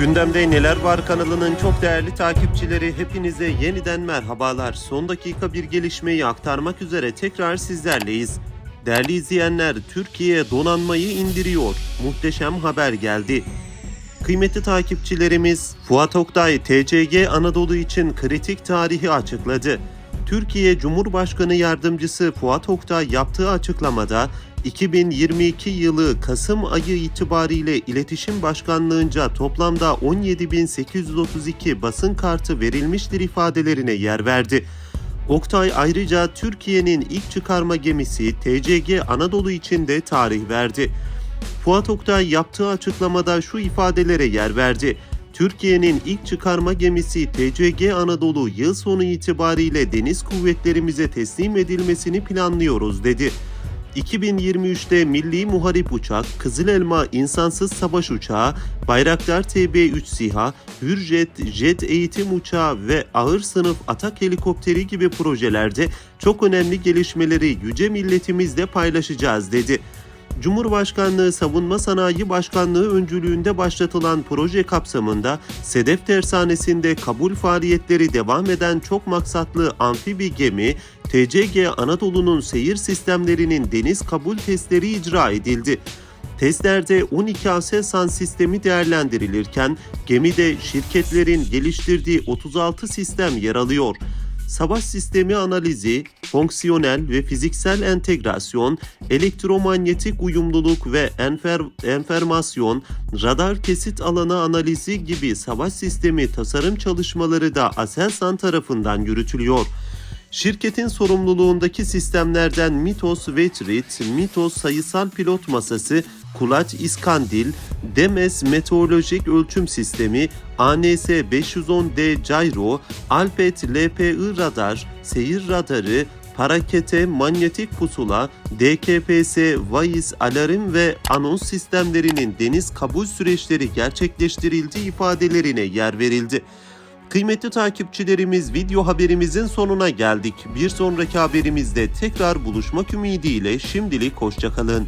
Gündemde Neler Var kanalının çok değerli takipçileri hepinize yeniden merhabalar. Son dakika bir gelişmeyi aktarmak üzere tekrar sizlerleyiz. Değerli izleyenler, Türkiye donanmayı indiriyor. Muhteşem haber geldi. Kıymetli takipçilerimiz, Fuat Oktay TCG Anadolu için kritik tarihi açıkladı. Türkiye Cumhurbaşkanı Yardımcısı Fuat Oktay yaptığı açıklamada 2022 yılı Kasım ayı itibariyle İletişim Başkanlığınca toplamda 17.832 basın kartı verilmiştir ifadelerine yer verdi. Oktay ayrıca Türkiye'nin ilk çıkarma gemisi TCG Anadolu için de tarih verdi. Fuat Oktay yaptığı açıklamada şu ifadelere yer verdi. Türkiye'nin ilk çıkarma gemisi TCG Anadolu yıl sonu itibariyle deniz kuvvetlerimize teslim edilmesini planlıyoruz dedi. 2023'te Milli Muharip Uçak, Kızıl Elma İnsansız Savaş Uçağı, Bayraktar TB3 SİHA, Hürjet, Jet Eğitim Uçağı ve Ağır Sınıf Atak Helikopteri gibi projelerde çok önemli gelişmeleri yüce milletimizle paylaşacağız dedi. Cumhurbaşkanlığı Savunma Sanayi Başkanlığı öncülüğünde başlatılan proje kapsamında Sedef Tersanesi'nde kabul faaliyetleri devam eden çok maksatlı amfibi gemi TCG Anadolu'nun seyir sistemlerinin deniz kabul testleri icra edildi. Testlerde 12 Aselsan sistemi değerlendirilirken gemide şirketlerin geliştirdiği 36 sistem yer alıyor savaş sistemi analizi, fonksiyonel ve fiziksel entegrasyon, elektromanyetik uyumluluk ve enfer, enformasyon, radar kesit alanı analizi gibi savaş sistemi tasarım çalışmaları da Aselsan tarafından yürütülüyor. Şirketin sorumluluğundaki sistemlerden Mitos Vetrit, Mitos sayısal pilot masası, Kulaç İskandil, Demes meteorolojik ölçüm sistemi, ANS 510D Gyro, Alpet LPI radar, seyir radarı, Parakete manyetik pusula, DKPS, VAIS alarm ve anons sistemlerinin deniz kabul süreçleri gerçekleştirildiği ifadelerine yer verildi. Kıymetli takipçilerimiz video haberimizin sonuna geldik. Bir sonraki haberimizde tekrar buluşmak ümidiyle şimdilik hoşçakalın.